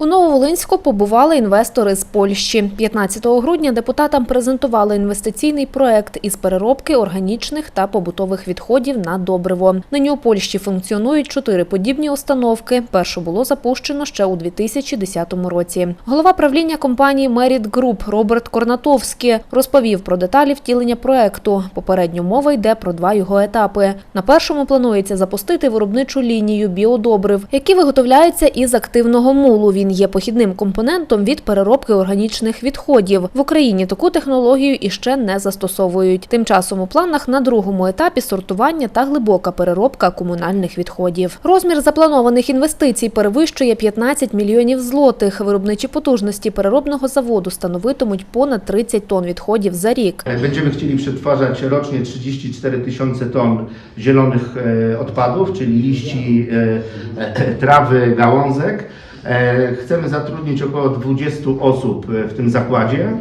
У Нововолинську побували інвестори з Польщі. 15 грудня депутатам презентували інвестиційний проект із переробки органічних та побутових відходів на добриво. Нині у Польщі функціонують чотири подібні установки. Першу було запущено ще у 2010 році. Голова правління компанії Merit Group Роберт Корнатовський розповів про деталі втілення проекту. Попередньо мова йде про два його етапи. На першому планується запустити виробничу лінію біодобрив, які виготовляються із активного мулу. Він є похідним компонентом від переробки органічних відходів. В Україні таку технологію іще не застосовують. Тим часом у планах на другому етапі сортування та глибока переробка комунальних відходів. Розмір запланованих інвестицій перевищує 15 мільйонів злотих. Виробничі потужності переробного заводу становитимуть понад 30 тонн відходів за рік. Będziemy chcieli przetwarzać rocznie 34 tysiące ton zielonych e, odpadów, czyli liści, e, e, trawy, gałązek. E, Chcemy zatrudnić około 20 osób e, w tym zakładzie.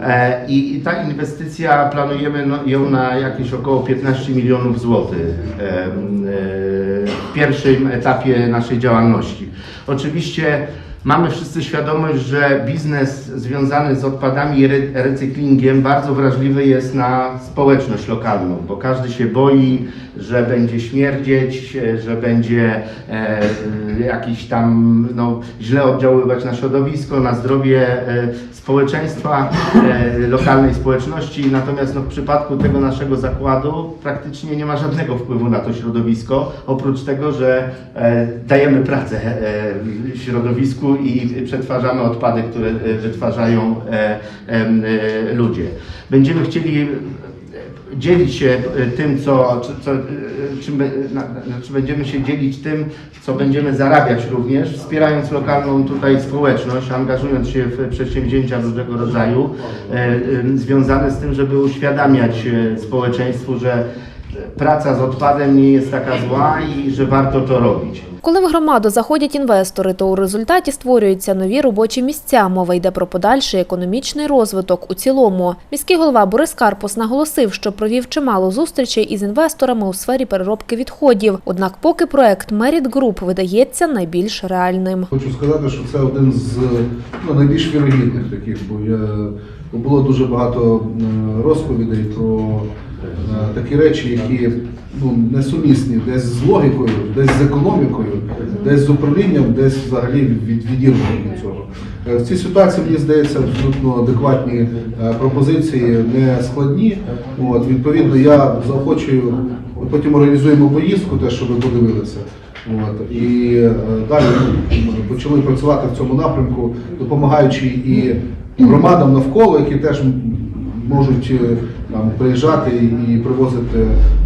E, I, ta inwestycja planujemy no, ją na jakieś około 15 milionów złotych w pierwszym etapie naszej działalności. Oczywiście mamy wszyscy świadomość, że biznes związany z odpadami i recyklingiem bardzo wrażliwy jest na społeczność lokalną, bo każdy się boi, że będzie śmierdzieć, e, że będzie e, jakiś tam no, źle oddziaływać na środowisko, na zdrowie e, społeczeństwa, e, lokalnej społeczności. Natomiast no, w przypadku tego naszego zakładu praktycznie nie ma żadnego wpływu na to środowisko, oprócz tego, że e, dajemy pracę e, środowisku i przetwarzamy odpady, które e, wytwarzają e, e, ludzie. Będziemy chcieli dzielić się tym, co, co, czym, znaczy będziemy się dzielić tym, co będziemy zarabiać również, wspierając lokalną tutaj społeczność, angażując się w przedsięwzięcia różnego rodzaju związane z tym, żeby uświadamiać społeczeństwu, że praca z odpadem nie jest taka zła i że warto to robić. Коли в громаду заходять інвестори, то у результаті створюються нові робочі місця. Мова йде про подальший економічний розвиток у цілому. Міський голова Борис Карпус наголосив, що провів чимало зустрічей із інвесторами у сфері переробки відходів. Однак, поки проект Merit Group видається найбільш реальним. Хочу сказати, що це один з ну, найбільш вірогідних таких, бо я, було дуже багато розповідей про такі речі, які ну, несумісні десь з логікою, десь з економікою, десь з управлінням, десь взагалі від відірвані від цього. Е, В цій ситуації мені здається абсолютно адекватні е, пропозиції, не складні. От, відповідно, я заохочую, потім організуємо поїздку, те, що ви подивилися. От, і е, далі почали працювати в цьому напрямку, допомагаючи і громадам навколо, які теж можуть е, там, приїжджати і привозити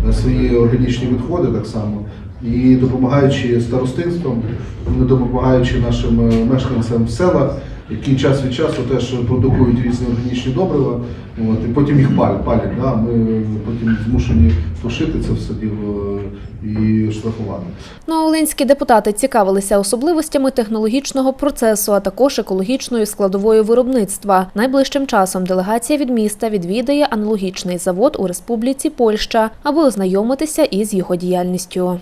е, свої органічні відходи так само. І допомагаючи старостинствам, ну, допомагаючи нашим е, мешканцям в селах, які час від часу теж продукують різні органічні добрива, от, і потім їх палять. палять да? Ми потім змушені тушити це все діло е, і штрафувати. Новолинські депутати цікавилися особливостями технологічного процесу, а також екологічною складовою виробництва. Найближчим часом делегація від міста відвідає аналогічний завод у Республіці Польща, аби ознайомитися із його діяльністю.